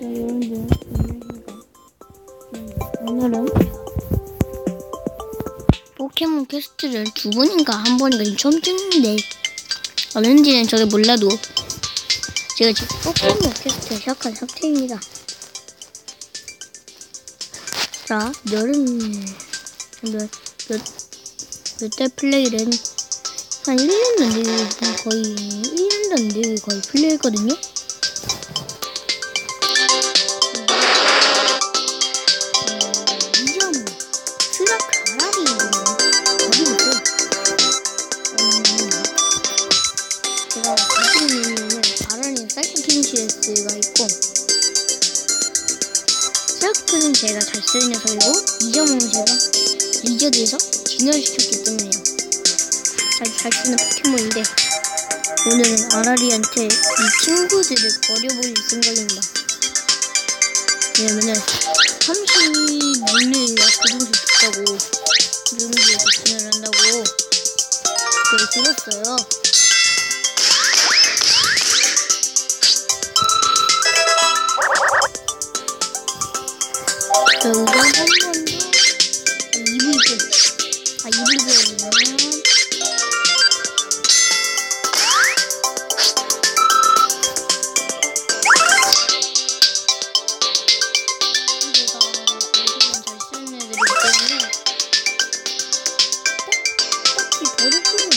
여러분들 안녕하십니까 오늘은 포켓몬 퀘스트를 두 번인가 한 번인가 지금 처음 찍는데. 어는지는 저도 몰라도. 제가 지금 포켓몬 퀘스트 시작한 상태입니다. 자 여름 몇, 몇, 몇 달 플레이를 한 1년도 안 되게 거의 1년도 안 되게 거의 플레이했거든요 사이코핀시스가 있고 스라크는 제가 잘 쓰는 녀석이고 이 점은 제가 리저드에서 진화시켰기 때문에요. 잘, 잘 쓰는 포켓몬인데 오늘은 아라리한테 이 친구들을 버려버릴 생각입니다. 왜냐면은 30눈을 고등수 죽다고 누누에서 진화를 한다고 그걸 들었어요.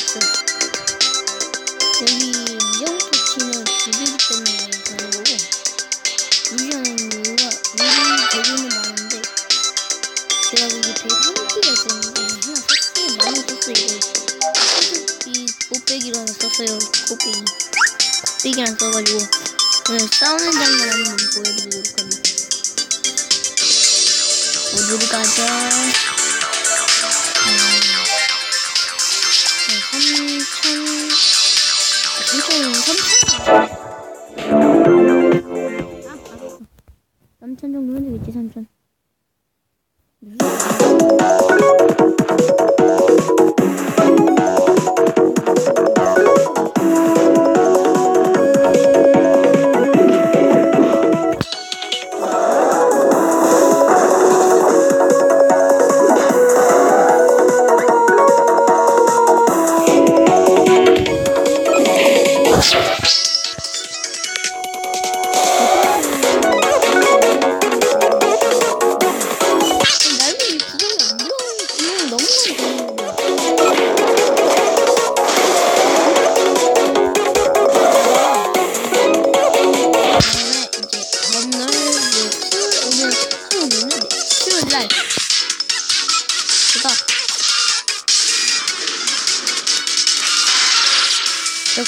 없어요. 여기 미정 토치는 두 개기 때문에 가는 거고 유리하는 이유가 재료는 많은데 제가 한 개가 있었는데 하나 샀어요. 많이. 이거 이 꽃배기로 썼어요. 꽃배기. 꽃배기랑 써가지고 오늘 싸우는 장면 한번 보여드리도록 합니다. 어디로 가자? 음, 네, 3천, 3천, 3천. 3천 정도 해주겠지, 3천. 날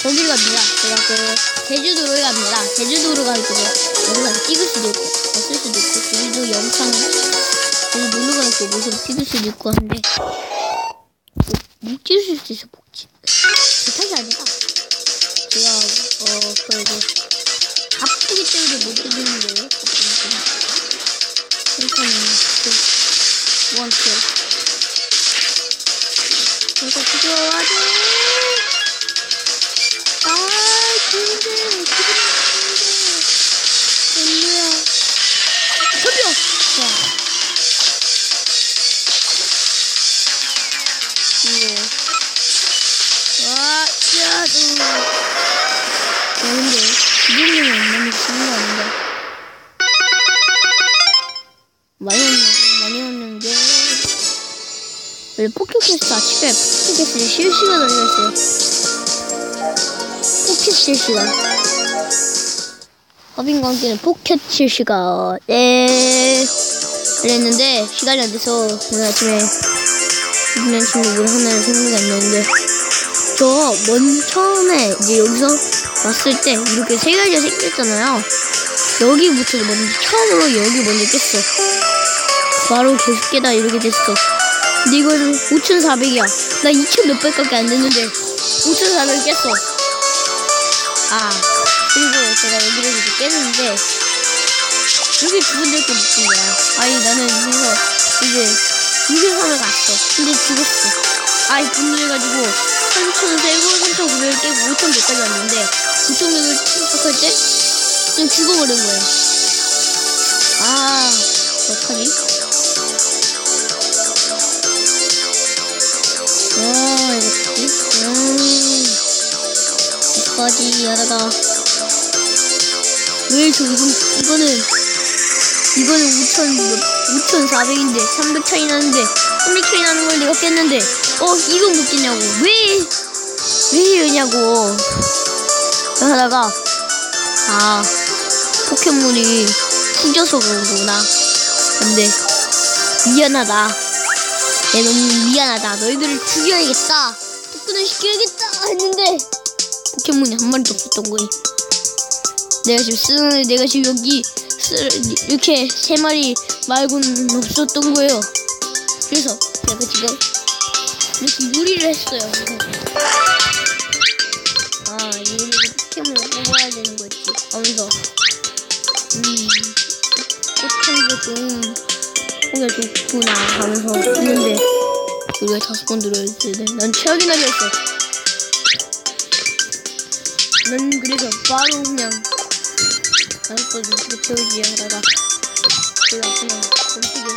거기를 갑니다. 제가 그 제주도를 갑니다. 제주도를 가지고 여기가 찍을 수도 있고 없을 수도 있고 제주도 영상 여기 놀러 가니까 모습 찍을 수도 있고 한데 못 찍을 수 있어 복지 못한 게 아니라 제가 어그 이제 바쁘기 때문에 못 찍는 거예요. 그러니까 그 원투 그래서 들어와줘. 와, 야, 너. 근데 안 나면 죽는 거 아닌가? 많이 왔네, 많이 왔는데. 원래 포켓캐스트 아침에 포켓캐스트 실시간으로 했어요. 포켓 실시간. 법인과 함께는 포켓 실시간. 네. 그랬는데, 시간이 안 돼서, 오늘 아침에, 이번 아침에 뭘 하나 생각이 안 나는데, 저, 먼, 처음에, 이제 여기서 왔을 때, 이렇게 세 가지가 생겼잖아요. 여기부터 먼저, 처음으로 여기 먼저 깼어. 바로 계속 깨다 이렇게 됐어. 근데 이거는 5,400이야. 나 2,000 몇백밖에 안 됐는데, 5,400 깼어. 아, 그리고 제가 여기를 이렇게 깼는데, 여기 못준 거야. 아니, 나는 여기서 이제 유리선을 갔어. 근데 죽었어. 아이, 분노해가지고, 3,000 세고, 3,900을 깨고, 5,100까지 왔는데, 9,100을 시작할 때, 그냥 죽어버린 거예요. 아, 어떡하지? 아, 이거 어떡하지? 음, 어떡하지? 하다가. 왜 저, 이거, 이거는, 이거는 5천, 5,400인데, 300 차이 나는데, 300 차이 나는 걸 내가 깼는데, 어, 이거 못 깼냐고. 왜, 왜 이러냐고. 하다가, 아, 포켓몬이 후져서 그런구나. 근데, 미안하다. 내 너무 미안하다. 너희들을 죽여야겠다. 접근을 시켜야겠다. 했는데, 포켓몬이 한 마리도 없었던 거임. 내가 지금 쓰는, 내가 지금 여기, 쓰, 이렇게 세 마리 말고는 없었던 거예요. 그래서, 제가 지금, 이렇게 요리를 했어요. 아, 이렇게 포켓몬을 뽑아야 되는 거지. 하면서, 음, 꽃향기가 좀, 뭔가 좋구나 하면서 했는데, 우리가 다섯 번 들어야 되는데, 난 최악의 날이었어. 난 그래서 바로 그냥, 번 이렇게 채우지 하다가, 몰라, 그냥, 음식을,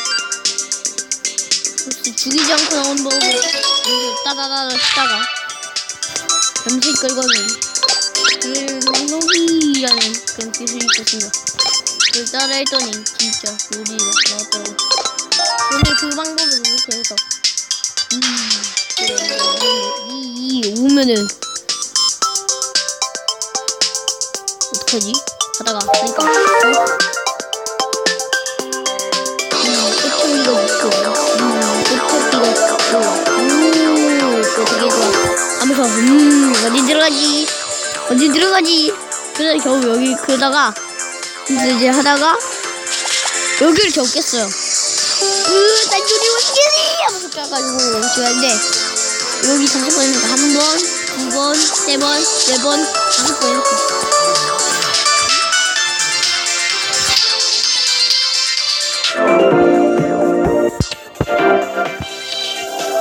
혹시 죽이지 않고 나온 법을, 이렇게 따다다다 치다가, 잠시 끌거든. 그노기라는 그런 기술이 있었습니다. 그걸 따라했더니 진짜 요리가 나왔더라고. 근데 그 방법을 이렇게 해서 음 그래 이, 이 오면은 어떡하지? 하다가 그러니까 꽃향기가 음 꽃향기가 그거 되게 좋아 하면서 음 어디 들어가지. 어디 들어가지. 그래서 겨우 여기 그러다가 이제 하다가 여기를 겨우 깼어요. 으, 난 요리 못하니 하면서 까가지고 지웠는데 여기 다섯 번이니까 한 번, 두 번, 세 번, 네 번, 다섯 번 이렇게